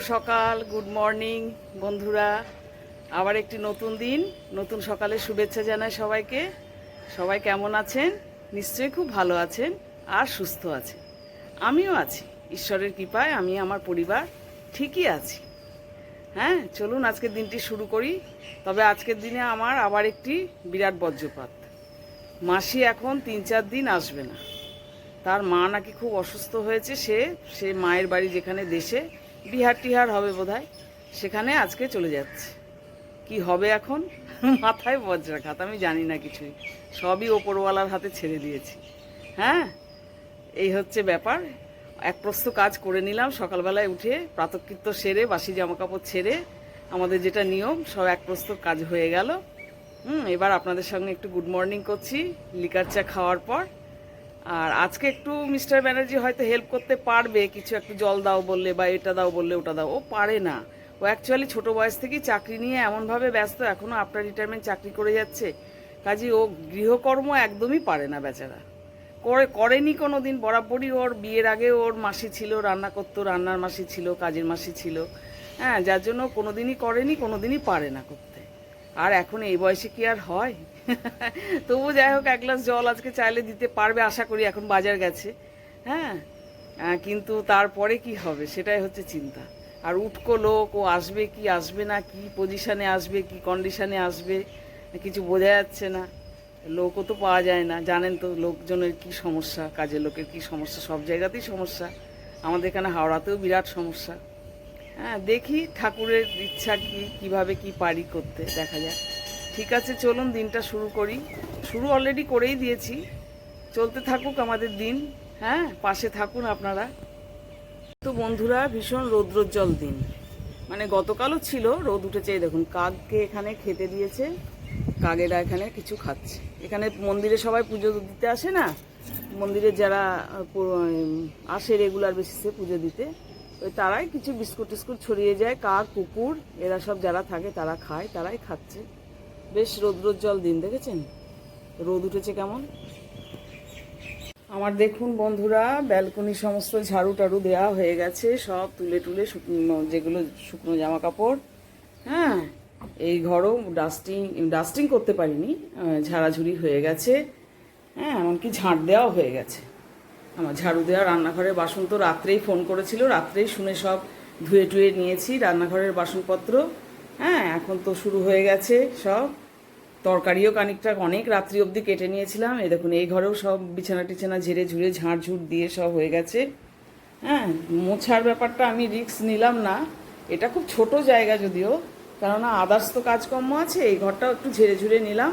সকাল good morning বন্ধুরা। আবার একটি নতুন দিন, নতুন সকালে শুভেচ্ছা জানাই সবাইকে। সবাই কেমন আছেন? নিশ্চয়ই খুব ভালো আছেন আর সুস্থ আছেন। আমিও আছি, ঈশ্বরের কৃপায় আমি, আমার পরিবার ঠিকই আছি। হ্যাঁ চলুন আজকের দিনটি শুরু করি। তবে আজকের দিনে আমার আবার একটি বিরাট বজ্রপাত। মাসি এখন তিন চার দিন আসবে না। তার মা নাকি খুব অসুস্থ হয়েছে, সে সে মায়ের বাড়ি যেখানে দেশে বিহার টিহার হবে বোধহয়। সেখানে আজকে চলে যাচ্ছে। কি হবে এখন? মাথায় বজ্রাঘাত, আমি জানি না কিছুই। সবই ওপরওয়ালার হাতে ছেড়ে দিয়েছি। হ্যাঁ? এই হচ্ছে ব্যাপার। এক প্রস্ত কাজ করে নিলাম, সকালবেলায় উঠে প্রাতকৃত্য সেরে, বাসি জামাকাপড় ছেড়ে, আমাদের যেটা নিয়ম, সব এক প্রস্ত কাজ হয়ে গেল। হুম, এবার আপনাদের সঙ্গে একটু গুড মর্নিং করছি। লিকার চা খাওয়ার পর। আর আজকে একটু মিস্টার ব্যানার্জি হয়তো হেল্প করতে পারবে, কিছু একটু জল দাও বললে বা এটা দাও বললে, ওটা দাও। ও পারে না। ও অ্যাকচুয়ালি ছোট বয়স থেকেই চাকরি নিয়ে এমনভাবে ব্যস্ত এখনও আফটার রিটায়ারমেন্ট চাকরি করে যাচ্ছে। কাজে ও গৃহকর্ম একদমই পারে না বেচারা। করে, করেনি কোনো দিন বরাবরই ওর বিয়ের আগে ওর মাসি ছিল, রান্না করতো, রান্নার মাসি ছিল, কাজের মাসি ছিল। হ্যাঁ যার জন্য কোনো দিনই করেনি কোনো দিনই পারে না করতে। আর এখন এই বয়সে কি আর হয়? তবু যাই হোক, এক গ্লাস জল আজকে চাইলে দিতে পারবে, আশা করি এখন বাজার গেছে। হ্যাঁ? কিন্তু তারপরে কি হবে, সেটাই হচ্ছে চিন্তা। আর উটকো লোক, ও আসবে কি, আসবে না, কি পজিশনে আসবে, কি কন্ডিশনে আসবে, কিছু বোঝা যাচ্ছে না। লোকও তো পাওয়া যায় না, জানেন তো লোকজনের কি সমস্যা, কাজের লোকের কি সমস্যা, সব জায়গাতেই সমস্যা। আমাদের এখানে হাওড়াতেও বিরাট সমস্যা। হ্যাঁ দেখি ঠাকুরের ইচ্ছা কি, কীভাবে কি পারি করতে, দেখা যাক। ঠিক আছে, চলুন দিনটা শুরু করি। শুরু অলরেডি করেই দিয়েছি। চলতে থাকুক আমাদের দিন হ্যাঁ? পাশে থাকুন আপনারা। তো বন্ধুরা, ভীষণ রৌদ্রোজ্জ্বল দিন। মানে গতকালও ছিল, রোদ উঠেছে দেখুন, কাককে এখানে খেতে দিয়েছে, কাকেরা এখানে কিছু খাচ্ছে। এখানে মন্দিরে সবাই পুজো দিতে আসে না? মন্দিরে যারা আসে রেগুলার বেসিসে পুজো দিতে, ওই তারাই কিছু বিস্কুট টিস্কুট ছড়িয়ে যায়, কাক, কুকুর, এরা সব যারা থাকে তারা খায়, তারাই খাচ্ছে। বেশ রৌদ্রোজ্জ্বল দিন, দেখেছেন? রোদ উঠেছে কেমন? আমার দেখুন বন্ধুরা, ব্যালকনি সমস্ত ঝাড়ু টাড়ু দেওয়া হয়ে গেছে, সব তুলে টুলে শুকনো, যেগুলো শুকনো জামা কাপড় হ্যাঁ? এই ঘরও ডাস্টিং ডাস্টিং করতে পারিনি ঝাড়াঝুড়ি হয়ে গেছে হ্যাঁ? এমনকি ঝাঁট দেওয়াও হয়ে গেছে। আমার ঝাড়ু দেওয়া রান্নাঘরের বাসন তো রাত্রেই ফোন করেছিল, রাত্রেই শুনে সব ধুয়ে টুয়ে নিয়েছি, রান্নাঘরের বাসনপত্র হ্যাঁ? এখন তো শুরু হয়ে গেছে সব। তরকারিও কানিকটা অনেক রাত্রি অবধি কেটে নিয়েছিলাম। এই দেখুন, এই ঘরেও সব বিছানা টিছানা ঝেড়ে ঝুড়ে ঝাড় ঝুড় দিয়ে সব হয়ে গেছে। হ্যাঁ মোছার ব্যাপারটা আমি রিস্ক নিলাম না। এটা খুব ছোট জায়গা যদিও, কেননা আদার্স তো কাজকর্ম আছে, এই ঘরটাও একটু ঝেড়ে ঝুড়ে নিলাম।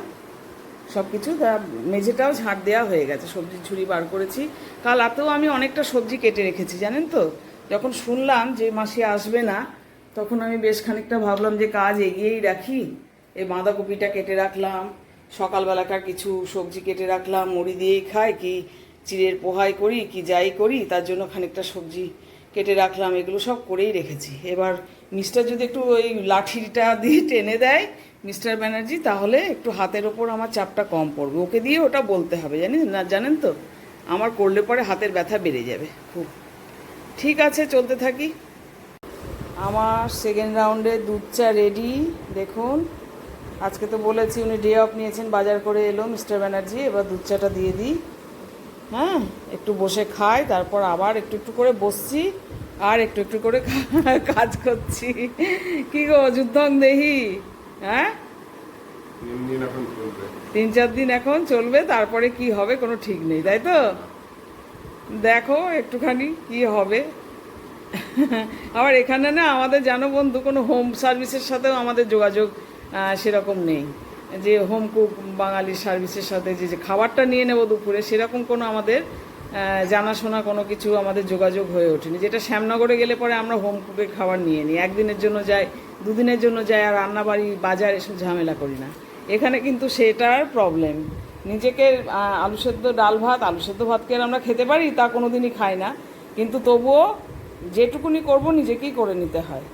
সব কিছু তা মেঝেটাও ঝাঁট দেওয়া হয়ে গেছে, সবজির ঝুড়ি বার করেছি। কাল রাতেও আমি অনেকটা সবজি কেটে রেখেছি, জানেন তো? যখন শুনলাম যে মাসি আসবে না, তখন আমি বেশ খানিকটা ভাবলাম যে কাজ এগিয়েই রাখি। এই বাঁধাকপিটা কেটে রাখলাম, সকালবেলাকার কিছু সবজি কেটে রাখলাম, মুড়ি দিয়েই খাই, কি চিড়ের পোহাই করি, কি যাই করি, তার জন্য খানিকটা সবজি কেটে রাখলাম, এগুলো সব করেই রেখেছি। এবার মিস্টার যদি একটু ওই লাঠিটা দিয়ে টেনে দেয় মিস্টার ব্যানার্জি, তাহলে একটু হাতের ওপর আমার চাপটা কম পড়বে। ওকে দিয়ে ওটা বলতে হবে, জানেন, না, জানেন তো? আমার করলে পরে হাতের ব্যথা বেড়ে যাবে, খুব। ঠিক আছে, চলতে থাকি। আমার সেকেন্ড রাউন্ডে দুধ চা রেডি দেখুন। আজকে তো বলেছি উনি ডে অফ নিয়েছেন, বাজার করে এলো মিস্টার ব্যানার্জি এবার দুধ চাটা দিয়ে দিই। হ্যাঁ একটু বসে খাই, তারপর আবার একটু একটু করে বসছি, আর একটু একটু করে কাজ করছি। কি গো যুদ্ধং দেহি? হ্যাঁ? তিন চার দিন এখন চলবে, তারপরে কি হবে কোনো ঠিক নেই, তাই তো? দেখো একটুখানি কি হবে। আবার এখানে না আমাদের জানো বন্ধু, কোনো হোম সার্ভিসের সাথেও আমাদের যোগাযোগ সেরকম নেই। যে হোম কুক বাঙালি সার্ভিসের সাথে যে যে খাবারটা নিয়ে নেব দুপুরে, সেরকম কোনো আমাদের জানাশোনা কোনো কিছু আমাদের যোগাযোগ হয়ে ওঠেনি। যেটা শ্যামনগরে গেলে পরে আমরা হোম কুকের খাবার নিয়ে নিই। একদিনের জন্য যাই, দুদিনের জন্য যাই, আর রান্নাবাড়ি, বাজার এসব ঝামেলা করি না। এখানে কিন্তু সেটার প্রবলেম নিজেকে আলু সেদ্ধ ডাল ভাত, আলু সেদ্ধ ভাতকে আমরা খেতে পারি? তা কোনো দিনই খাই না। কিন্তু তবুও যেটুকুনি করব, নিজেকেই করে নিতে হয়।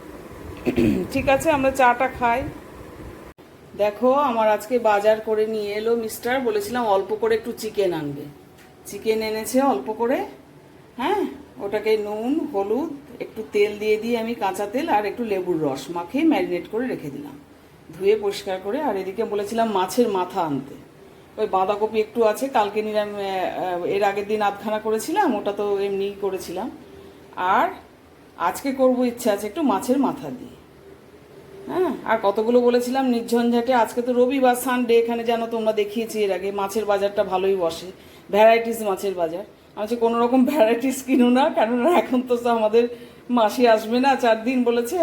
ঠিক আছে, আমরা চাটা খাই। দেখো, আমার আজকে বাজার করে নিয়ে এলো মিস্টার বলেছিলাম অল্প করে একটু চিকেন আনবে। চিকেন এনেছে অল্প করে হ্যাঁ? ওটাকে নুন, হলুদ, একটু তেল দিয়ে দিয়ে আমি কাঁচা তেল আর একটু লেবুর রস মাখিয়ে ম্যারিনেট করে রেখে দিলাম। ধুয়ে পরিষ্কার করে, আর এদিকে বলেছিলাম মাছের মাথা আনতে। ওই বাঁধাকপি একটু আছে, কালকে নিলাম এর আগের দিন আধখানা করেছিলাম, ওটা তো এমনিই করেছিলাম। আর আজকে করব ইচ্ছা আছে একটু মাছের মাথা দিয়ে। হ্যাঁ আর কতগুলো বলেছিলাম, নির্ঝঞ্ঝাটে, আজকে তো রবিবার সানডে এখানে যেন তোমরা দেখিয়েছি এর আগে, মাছের বাজারটা ভালোই বসে, ভ্যারাইটিস মাছের বাজার। আমি কোনো রকম ভ্যারাইটিস কিনো না, কেননা এখন তো তো আমাদের মাসি আসবে না, চার দিন বলেছে,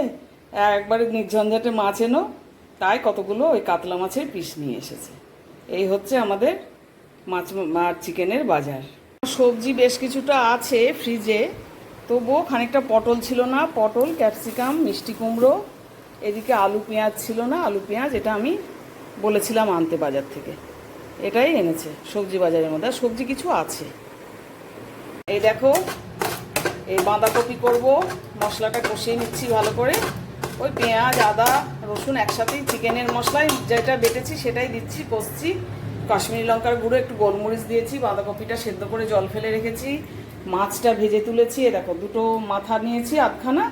একবারে নির্ঝঞ্ঝাটে মাছ এনো, তাই কতগুলো ওই কাতলা মাছের পিস নিয়ে এসেছে। এই হচ্ছে আমাদের মাছ মাছ চিকেনের বাজার। সবজি বেশ কিছুটা আছে ফ্রিজে, তবুও খানিকটা পটল ছিল না, পটল, ক্যাপসিকাম, মিষ্টি কুমড়ো এদিকে আলু পেঁয়াজ ছিল না, আলু পেঁয়াজ এটা আমি বলেছিলাম আনতে বাজার থেকে। এটাই এনেছে, সবজি বাজারের মধ্যে। সবজি কিছু আছে। এই দেখো, এই বাঁধাকপি করব, মশলাটা কষিয়ে নিচ্ছি ভালো করে। ওই পেঁয়াজ, আদা, রসুন একসাথেই চিকেনের মশলায় যেটা বেটেছি সেটাই দিচ্ছি, কষছি। কাশ্মীরি লঙ্কার গুঁড়ো, একটু গোলমরিচ দিয়েছি, বাঁধাকপিটা সেদ্ধ করে জল ফেলে রেখেছি। মাছটা ভেজে তুলেছি এ দেখো, দুটো মাথা নিয়েছি আধখানা।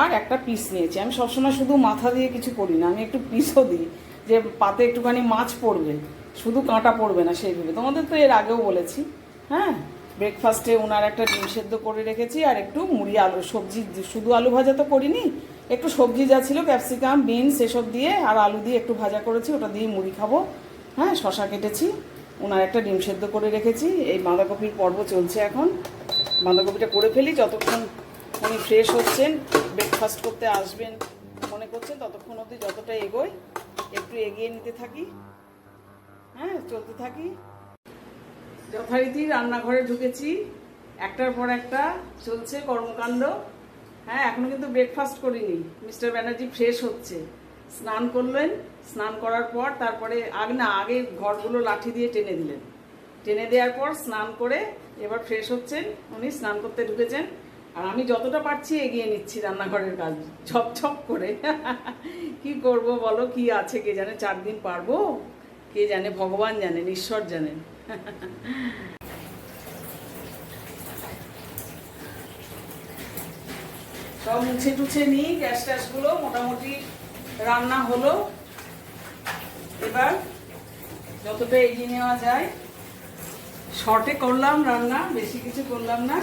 আর একটা পিস নিয়েছি। আমি সবসময় শুধু মাথা দিয়ে কিছু করি না, আমি একটু পিসও দিই, যে পাতে একটুখানি মাছ পড়বে, শুধু কাঁটা পড়বে না সেইভাবে তোমাদের তো এর আগেও বলেছি হ্যাঁ? ব্রেকফাস্টে ওনার একটা ডিম সেদ্ধ করে রেখেছি, আর একটু মুড়ি আলু, সবজি, শুধু আলু ভাজা তো করিনি, একটু সবজি যা ছিল, ক্যাপসিকাম, বিনস, এসব দিয়ে আর আলু দিয়ে একটু ভাজা করেছি, ওটা দিয়ে মুড়ি খাব। হ্যাঁ শশা কেটেছি ওনার একটা ডিম সেদ্ধ করে রেখেছি, এই বাঁধাকপির পর্ব চলছে এখন। বাঁধাকপিটা করে ফেলি, যতক্ষণ উনি ফ্রেশ হচ্ছেন ব্রেকফাস্ট করতে আসবেন মনে করছেন, ততক্ষণ অবধি যতটা এগোই একটু এগিয়ে নিতে থাকি। হ্যাঁ চলতে থাকি। যথারীতি রান্নাঘরে ঢুকেছি, একটার পর একটা চলছে কর্মকাণ্ড। হ্যাঁ এখনও কিন্তু ব্রেকফাস্ট করিনি। মিস্টার ব্যানার্জি ফ্রেশ হচ্ছে। স্নান করলেন, স্নান করার পর তারপরে আগে না, আগে ঘরগুলো লাঠি দিয়ে টেনে দিলেন। টেনে দেওয়ার পর স্নান করে এবার ফ্রেশ হচ্ছেন, উনি স্নান করতে ঢুকেছেন। আর আমি যতটা পারছি এগিয়ে নিচ্ছি রান্নাঘরের কাজ ছপ ছপ করে। কি করব বলো, কি আছে কে জানে, চার দিন পারব। কে জানে, ভগবান জানেন ঈশ্বর জানেন সব মুছে টুছে নিই, গ্যাস ট্যাসগুলো, মোটামুটি রান্না হলো। এবার যতটা এগিয়ে নেওয়া যায় শর্টে করলাম রান্না, বেশি কিছু করলাম না।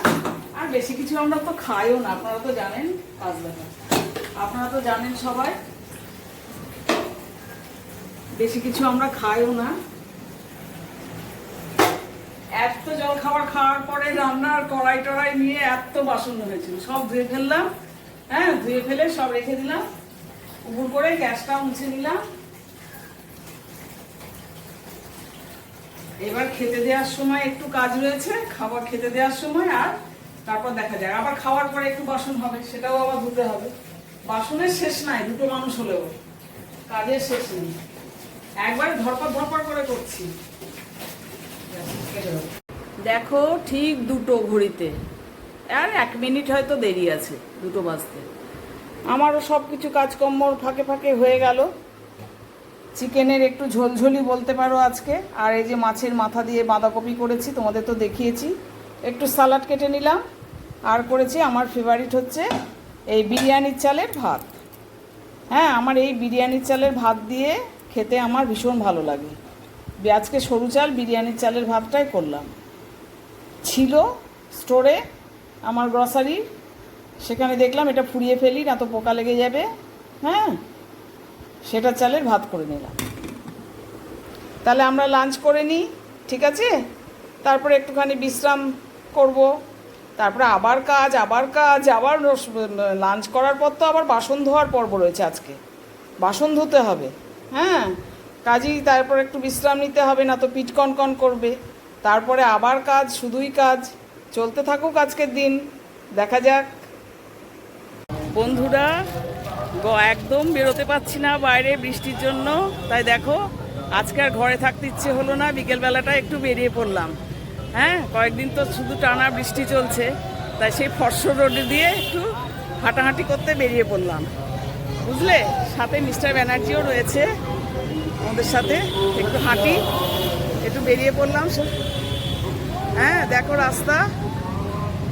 আর বেশি কিছু আমরা তো খাইও না, আপনারা তো জানেন কাজ আপনারা তো জানেন সবাই, বেশি কিছু আমরা খাইও না। এত জল খাবার খাওয়ার পরে রান্নার কড়াই টড়াই নিয়ে এত বাসন হয়েছিল সব ধুয়ে ফেললাম হ্যাঁ ধুয়ে ফেলে সব রেখে দিলাম। উপর করে গ্যাসটা মুছে নিলাম। এবার খেতে দেওয়ার সময় একটু কাজ রয়েছে, খাবার খেতে দেওয়ার সময় আর তারপর দেখা যায় আবার খাওয়ার পরে একটু বাসন হবে, সেটাও আবার ধুতে হবে। বাসনের শেষ নাই, দুটো মানুষ হলেও। কাজের শেষ নেই। একবার ধরপর ধরপর করে করছি। দেখো, ঠিক দুটো ঘড়িতে। আর এক মিনিট হয়তো দেরি আছে, দুটো বাজতে। আমারও সব কিছু কাজকর্ম ফাঁকে ফাঁকে হয়ে গেল। চিকেনের একটু ঝোলঝোলি বলতে পারো আজকে। আর এই যে মাছের মাথা দিয়ে বাঁধাকপি করেছি, তোমাদের তো দেখিয়েছি। একটু সালাড কেটে নিলাম। আর করেছি আমার ফেভারিট হচ্ছে এই বিরিয়ানির চালের ভাত। হ্যাঁ আমার এই বিরিয়ানির চালের ভাত দিয়ে খেতে আমার ভীষণ ভালো লাগে। আজকে সরু চাল বিরিয়ানির চালের ভাতটাই করলাম। ছিল স্টোরে আমার গ্রসারি সেখানে দেখলাম এটা ফুরিয়ে ফেলি, না তো পোকা লেগে যাবে। হ্যাঁ সেটা চালের ভাত করে নিলাম। তাহলে আমরা লাঞ্চ করে নিই ঠিক আছে? তারপরে একটুখানি বিশ্রাম করব, তারপরে আবার কাজ আবার কাজ, আবার লাঞ্চ করার পর তো আবার বাসন ধোয়ার পর্ব রয়েছে আজকে। বাসন ধুতে হবে হ্যাঁ? কাজেই তারপর একটু বিশ্রাম নিতে হবে, না তো পিঠ কন করবে। তারপরে আবার কাজ, শুধুই কাজ। চলতে থাকুক আজকের দিন। দেখা যাক। বন্ধুরা একদম বেরোতে পারছি না বাইরে বৃষ্টির জন্য। তাই দেখো, আজকে আর ঘরে থাকতে ইচ্ছে হলো না, বিকেলবেলাটা একটু বেরিয়ে পড়লাম। হ্যাঁ কয়েকদিন তো শুধু টানা বৃষ্টি চলছে, তাই সেই ফর্সর রোডে দিয়ে একটু হাঁটাহাঁটি করতে বেরিয়ে পড়লাম। বুঝলে? সাথে মিস্টার ব্যানার্জিও রয়েছে, আমাদের সাথে একটু হাঁটি, একটু বেরিয়ে পড়লাম। হ্যাঁ দেখো রাস্তা,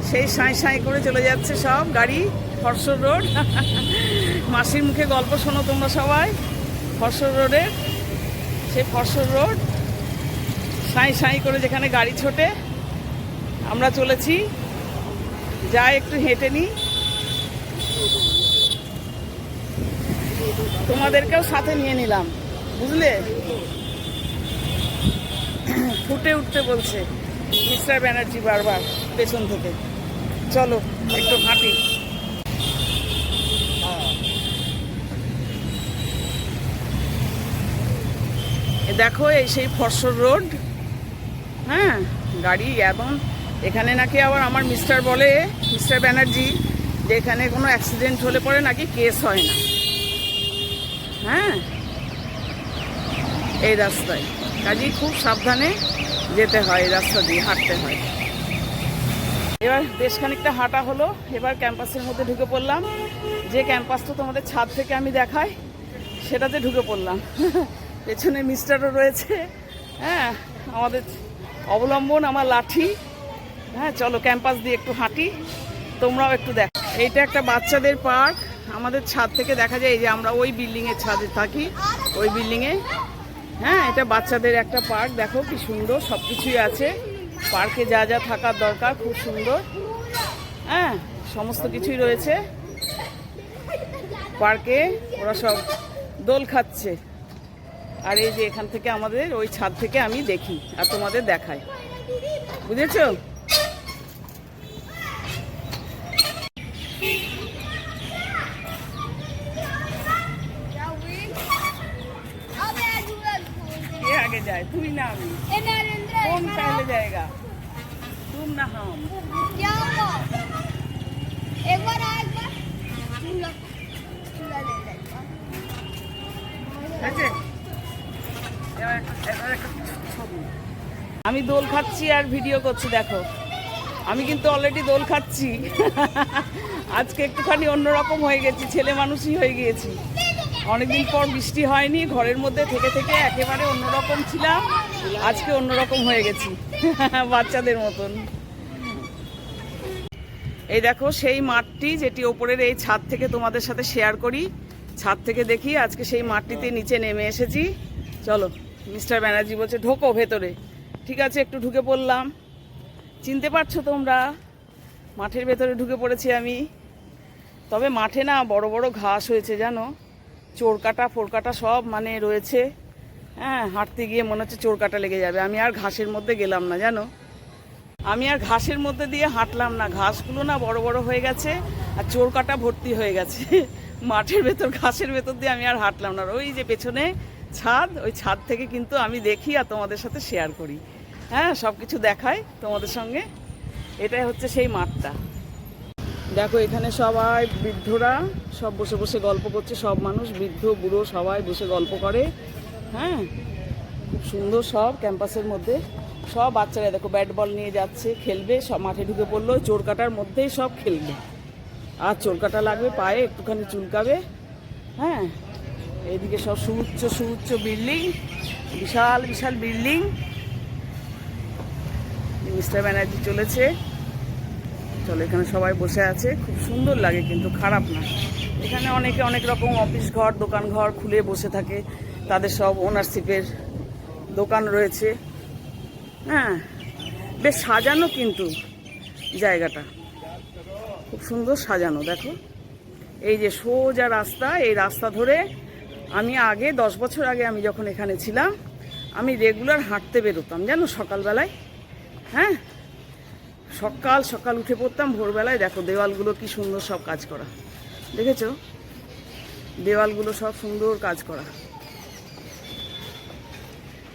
সেই সাঁই সাঁই করে চলে যাচ্ছে সব গাড়ি ফরসর রোড। মাসির মুখে গল্প শোনো তোমরা সবাই। ফরসর রোডের সেই ফরসর রোড, সাঁই সাঁই করে যেখানে গাড়ি ছোটে, আমরা চলেছি। যাই একটু হেঁটে নিই তোমাদেরকেও সাথে নিয়ে নিলাম, বুঝলে? ফুটে উঠতে বলছে মিস্টার ব্যানার্জি বারবার পেছন থেকে। চলো, একটু হাঁটি। দেখো এই সেই ফরসর রোড। হ্যাঁ গাড়ি এবং এখানে নাকি আবার আমার মিস্টার বলে মিস্টার ব্যানার্জি, যে এখানে কোনো অ্যাক্সিডেন্ট হলে পরে নাকি কেস হয় না। হ্যাঁ এই রাস্তায়। কাজেই খুব সাবধানে যেতে হয়, এই রাস্তা দিয়ে হাঁটতে হয়। এবার বেশ খানিকটা হাঁটা হলো, এবার ক্যাম্পাসের মধ্যে ঢুকে পড়লাম। যে ক্যাম্পাসটা তোমাদের ছাদ থেকে আমি দেখাই, সেটাতে ঢুকে পড়লাম। পেছনে মিস্টারও রয়েছে। হ্যাঁ আমাদের অবলম্বন, আমার লাঠি। হ্যাঁ চলো ক্যাম্পাস দিয়ে একটু হাঁটি। তোমরাও একটু দেখো। এইটা একটা বাচ্চাদের পার্ক। আমাদের ছাদ থেকে দেখা যায় এই যে আমরা ওই বিল্ডিংয়ের ছাদে থাকি, ওই বিল্ডিংয়ে। হ্যাঁ এটা বাচ্চাদের একটা পার্ক। দেখো কি সুন্দর সব কিছুই আছে। পার্কে যা যা থাকার দরকার, খুব সুন্দর। হ্যাঁ সমস্ত কিছুই রয়েছে। পার্কে ওরা সব দোল খাচ্ছে। আর এই যে এখান থেকে আমাদের ওই ছাদ থেকে আমি দেখি আর তোমাদের দেখাই। বুঝেছ? আমি দোল খাচ্ছি আর ভিডিও করছি, দেখো। আমি কিন্তু অলরেডি দোল খাচ্ছি। আজকে একটুখানি অন্যরকম হয়ে গেছি, ছেলে মানুষই হয়ে গিয়েছি। অনেকদিন পর বৃষ্টি হয়নি, ঘরের মধ্যে থেকে থেকে একেবারে অন্যরকম ছিলাম, আজকে অন্যরকম হয়ে গেছি, বাচ্চাদের মতন। এই দেখো, সেই মাঠটি যেটি ওপরের এই ছাদ থেকে তোমাদের সাথে শেয়ার করি। ছাদ থেকে দেখি আজকে সেই মাঠটিতে নিচে নেমে এসেছি। চলো মিস্টার ব্যানার্জি বলছে, ঢোকো ভেতরে। ঠিক আছে, একটু ঢুকে পড়লাম। চিনতে পারছ তোমরা? মাঠের ভেতরে ঢুকে পড়েছি আমি। তবে মাঠে না বড় বড় ঘাস হয়েছে, জানো? চোরকাটা, ফোরকাটা সব মানে রয়েছে। হ্যাঁ হাঁটতে গিয়ে মনে হচ্ছে চোরকাটা লেগে যাবে। আমি আর ঘাসের মধ্যে গেলাম না, জানো? আমি আর ঘাসের মধ্যে দিয়ে হাঁটলাম না। ঘাসগুলো না বড় বড় হয়ে গেছে আর চোর কাটা ভর্তি হয়ে গেছে। মাঠের ভেতর, ঘাসের ভেতর দিয়ে আমি আর হাঁটলাম না। ওই যে পেছনে ছাদ, ওই ছাদ থেকে কিন্তু আমি দেখি আর তোমাদের সাথে শেয়ার করি। হ্যাঁ সব কিছু দেখাই তোমাদের সঙ্গে। এটাই হচ্ছে সেই মাঠটা। দেখো, এখানে সবাই বৃদ্ধরা সব বসে বসে গল্প করছে, সব মানুষ, বৃদ্ধ, বুড়ো সবাই বসে গল্প করে। হ্যাঁ খুব সুন্দর সব ক্যাম্পাসের মধ্যে। সব বাচ্চারা দেখো ব্যাট বল নিয়ে যাচ্ছে, খেলবে, সব মাঠে ঢুকে পড়ল, চোর কাটার মধ্যেই সব খেলবে। আর চোর কাটা লাগবে, পায়ে একটুখানি চুলকাবে। হ্যাঁ এইদিকে সব সুউচ্চ সুউচ্চ বিল্ডিং, বিশাল বিশাল বিল্ডিং। মিস্টার ব্যানার্জি চলেছে। চলো, এখানে সবাই বসে আছে। খুব সুন্দর লাগে, কিন্তু খারাপ না। এখানে অনেকে অনেক রকম অফিস ঘর, দোকান ঘর খুলে বসে থাকে। তাদের সব ওনারশিপের দোকান রয়েছে। হ্যাঁ বেশ সাজানো কিন্তু জায়গাটা। খুব সুন্দর সাজানো, দেখো। এই যে সোজা রাস্তা, এই রাস্তা ধরে আমি আগে, দশ বছর আগে আমি যখন এখানে ছিলাম, আমি রেগুলার হাঁটতে বেরোতাম, জানো সকালবেলায়? হ্যাঁ? সকাল সকাল উঠে পড়তাম, ভোরবেলায় দেখো দেওয়ালগুলো কি সুন্দর সব কাজ করা। দেখেছ? দেওয়ালগুলো সব সুন্দর কাজ করা।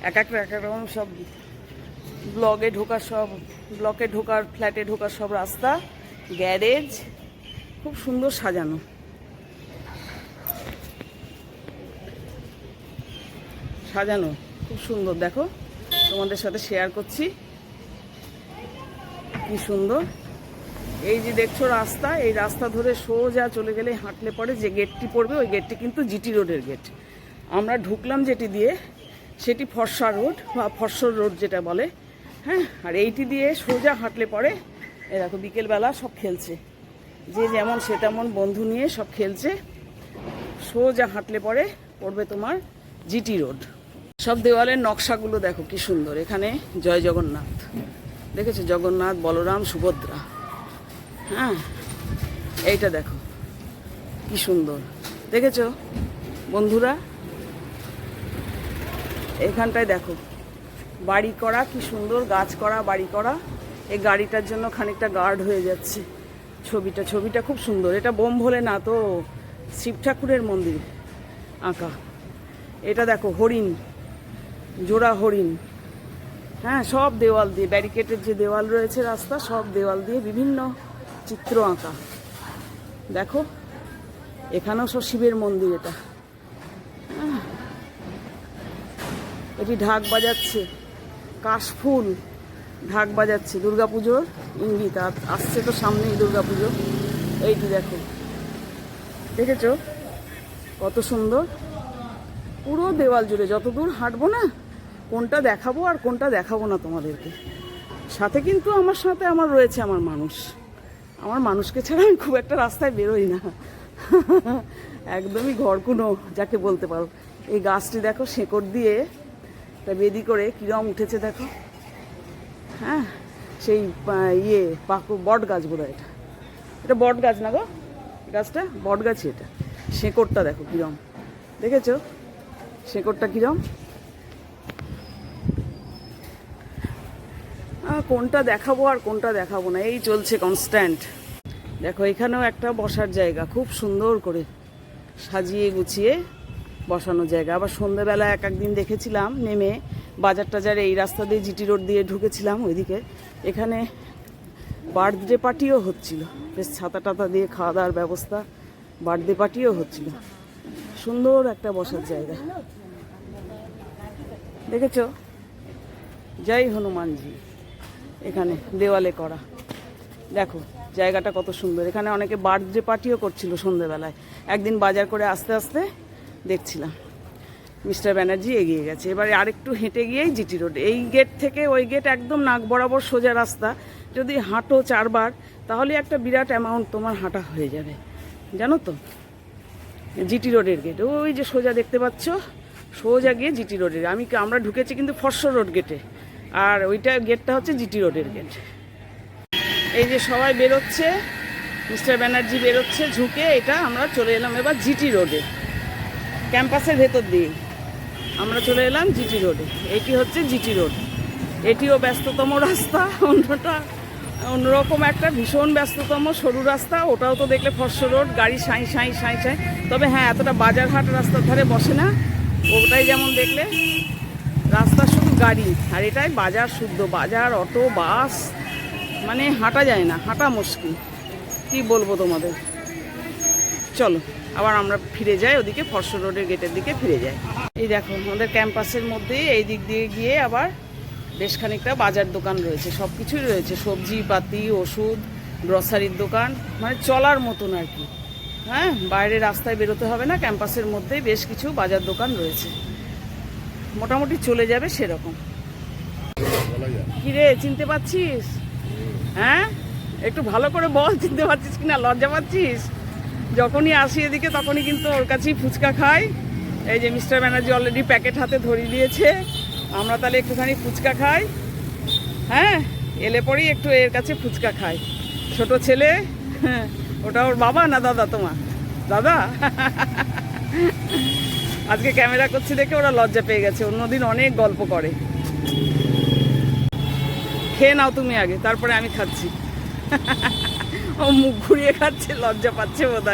এক একটা এক এক রকম সব ব্লগে ঢোকার সব, ব্লকে ঢোকার, ফ্ল্যাটে ঢোকার সব রাস্তা, গ্যারেজ, খুব সুন্দর সাজানো। সাজানো খুব সুন্দর। দেখো, তোমাদের সাথে শেয়ার করছি। কি সুন্দর। এই যে দেখছ রাস্তা, এই রাস্তা ধরে সোজা চলে গেলে হাঁটলে পরে যে গেটটি পড়বে, ওই গেটটি কিন্তু জিটি রোডের গেট আমরা ঢুকলাম যেটি দিয়ে, সেটি ফর্সা রোড বা ফর্সর রোড যেটা বলে হ্যাঁ? আর এইটি দিয়ে সোজা হাঁটলে পরে এই দেখো বিকেলবেলা সব খেলছে। যে যেমন সে তেমন বন্ধু নিয়ে সব খেলছে। সোজা হাঁটলে পরে পড়বে তোমার জিটি রোড সব দেওয়ালের নকশাগুলো দেখো কি সুন্দর। এখানে জয় জগন্নাথ। দেখেছ? জগন্নাথ, বলরাম, সুভদ্রা। হ্যাঁ? এইটা দেখো। কি সুন্দর। দেখেছ? বন্ধুরা? এখানটায় দেখো। বাড়ি করা কি সুন্দর, গাছ করা, বাড়ি করা। এই গাড়িটার জন্য খানিকটা গার্ড হয়ে যাচ্ছে। ছবিটা ছবিটা খুব সুন্দর। এটা বোম ভোলে না তো, শিব ঠাকুরের মন্দির আঁকা। এটা দেখো, হরিণ। জোড়া হরিণ। হ্যাঁ সব দেওয়াল দিয়ে ব্যারিকেডের যে দেওয়াল রয়েছে রাস্তা, সব দেওয়াল দিয়ে বিভিন্ন চিত্র আঁকা। দেখো, এখানেও সব শিবের মন্দির এটা। এটি ঢাক বাজাচ্ছে, কাশফুল ঢাক বাজাচ্ছে, দুর্গাপুজোর ইঙ্গিত। আর আসছে তো সামনেই দুর্গাপুজো। এইটি দেখো, দেখেছ? কত সুন্দর। পুরো দেওয়াল জুড়ে যত দূর হাঁটবো না কোনটা দেখাবো আর কোনটা দেখাবো না তোমাদেরকে। সাথে কিন্তু আমার সাথে আমার রয়েছে আমার মানুষ। আমার মানুষকে ছাড়া আমি খুব একটা রাস্তায় বেরোই না। একদমই ঘরকুনো, যাকে বলতে পারো। এই গাছটি দেখো, শেকড় দিয়ে তা বেদি করে কিরম উঠেছে দেখো। হ্যাঁ সেই ইয়ে পাকু, বট গাছ বোধ এটা। এটা বট গাছ না গো? গাছটা বট গাছই এটা। শেকড়টা দেখো কিরম। দেখেছ? শেকড়টা কিরম? কোনটা দেখাবো আর কোনটা দেখাবো না, এই চলছে কনস্ট্যান্ট দেখো, এখানেও একটা বসার জায়গা, খুব সুন্দর করে সাজিয়ে গুছিয়ে বসানো জায়গা। আবার সন্ধেবেলা এক একদিন দেখেছিলাম, নেমে বাজার টাজার এই রাস্তা দিয়ে জিটি রোড দিয়ে ঢুকেছিলাম ওইদিকে। এখানে বার্থডে পার্টিও হচ্ছিল, বেশ ছাতা টাতা দিয়ে খাওয়া দাওয়ার ব্যবস্থা, বার্থডে পার্টিও হচ্ছিল। সুন্দর একটা বসার জায়গা। দেখেছ? জয় হনুমানজি। এখানে, দেওয়ালে করা। দেখো, জায়গাটা কত সুন্দর। এখানে অনেকে বার্থডে পার্টিও করছিল সন্ধেবেলায়। একদিন বাজার করে আস্তে আস্তে দেখছিলাম। মিস্টার ব্যানার্জি এগিয়ে গেছে। এবারে আরেকটু হেঁটে গিয়েই জিটি রোড। এই গেট থেকে ওই গেট একদম নাক বরাবর সোজা রাস্তা। যদি হাঁটো চারবার, তাহলে একটা বিরাট অ্যামাউন্ট তোমার হাঁটা হয়ে যাবে। জানো তো? জিটি রোডের গেট। ওই যে সোজা দেখতে পাচ্ছ? সোজা গিয়ে জিটি রোডের। আমি আমরা ঢুকেছি কিন্তু ফর্সর রোড গেটে। আর ওইটা গেটটা হচ্ছে জিটি রোডের গেট। এই যে সবাই বেরোচ্ছে, মিস্টার ব্যানার্জি বেরোচ্ছে, ঝুঁকে এটা আমরা চলে এলাম এবার জিটি রোডে, ক্যাম্পাসের ভেতর দিয়ে। আমরা চলে এলাম জিটি রোডে, এটি হচ্ছে জিটি রোড। এটিও ব্যস্ততম রাস্তা, অন্যটা অন্যরকম একটা ভীষণ ব্যস্ততম সরু রাস্তা, ওটাও তো দেখলে ফর্স রোড, গাড়ি সাঁই সাঁই সাঁই সাঁই। তবে হ্যাঁ এতটা বাজার হাট রাস্তার ধারে বসে না, ওটাই যেমন দেখলে, রাস্তা গাড়ি। আর এটাই বাজার, শুদ্ধ বাজার, অটো, বাস মানে হাঁটা যায় না, হাঁটা মুশকিল। কি বলব তোমাদের? চলো, আবার আমরা ফিরে যাই, ওদিকে ফর্স রোডের গেটের দিকে ফিরে যাই। এই দেখো, আমাদের ক্যাম্পাসের মধ্যে এই দিক দিয়ে গিয়ে আবার বেশ খানিকটা বাজার দোকান রয়েছে। সব কিছুই রয়েছে সবজি পাতি ওষুধ, গ্রসারির দোকান মানে চলার মতন আর কি। হ্যাঁ বাইরে রাস্তায় বেরোতে হবে না, ক্যাম্পাসের মধ্যেই বেশ কিছু বাজার দোকান রয়েছে। মোটামুটি চলে যাবে সেরকম। কিরে, চিনতে পাচ্ছিস? হ্যাঁ? একটু ভালো করে বল, চিনতে পারছিস কিনা? লজ্জা পাচ্ছিস? যখনই আসি এদিকে, তখনই কিন্তু ওর কাছেই ফুচকা খাই। এই যে মিস্টার ব্যানার্জি অলরেডি প্যাকেট হাতে ধরিয়ে দিয়েছে। আমরা তাহলে একটুখানি ফুচকা খাই। হ্যাঁ? এলে পরেই একটু এর কাছে ফুচকা খাই। ছোট ছেলে, ওটা ওর বাবা না দাদা তোমার? দাদা? আজকে ক্যামেরা করছি দেখে ওরা লজ্জা পেয়ে গেছে। অন্যদিন অনেক গল্প করে। খেয়ে নাও তুমি আগে, তারপরে আমি খাচ্ছি। ও মুখ ঘুরিয়ে খাচ্ছে, লজ্জা পাচ্ছে বোধ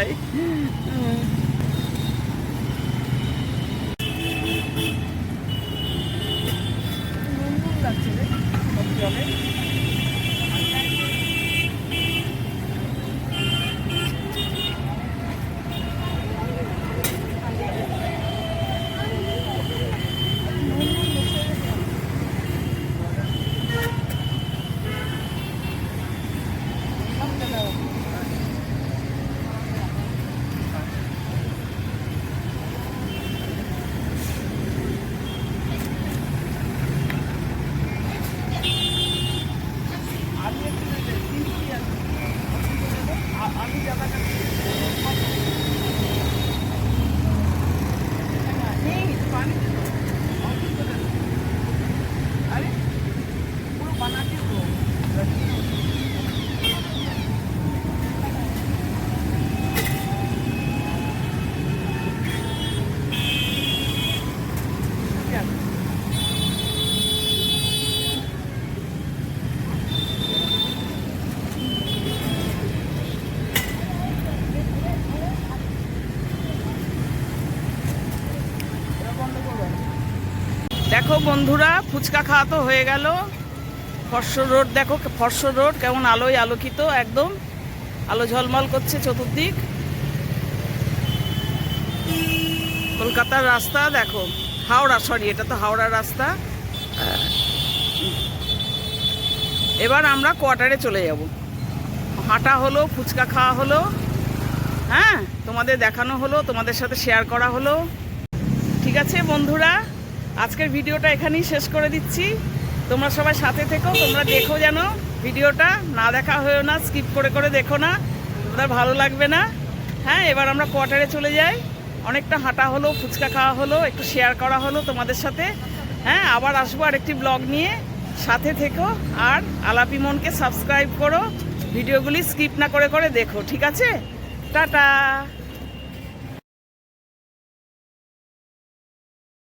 দেখো বন্ধুরা, ফুচকা খাওয়া তো হয়ে গেল। ফর্স রোড দেখো, ফর্স রোড, কেমন আলোয় আলোকিত একদম। আলো ঝলমল করছে চতুর্দিক। কলকাতার রাস্তা দেখো, হাওড়া সরি এটা তো হাওড়ার রাস্তা। এবার আমরা কোয়ার্টারে চলে যাব। হাঁটা হলো, ফুচকা খাওয়া হলো। হ্যাঁ তোমাদের দেখানো হলো, তোমাদের সাথে শেয়ার করা হলো। ঠিক আছে বন্ধুরা? আজকের ভিডিওটা এখানেই শেষ করে দিচ্ছি। তোমরা সবাই সাথে থেকো, তোমরা দেখো যেন ভিডিওটা। না দেখা হয়েও না স্কিপ করে করে দেখো না। তোমাদের ভালো লাগবে না। হ্যাঁ এবার আমরা কোয়ার্টারে চলে যাই। অনেকটা হাঁটা হলো, ফুচকা খাওয়া হলো, একটু শেয়ার করা হলো তোমাদের সাথে। হ্যাঁ আবার আসব আর একটি ব্লগ নিয়ে। সাথে থেকো আর আলাপি মনকে সাবস্ক্রাইব করো। ভিডিওগুলি স্কিপ না করে করে দেখো, ঠিক আছে? টাটা!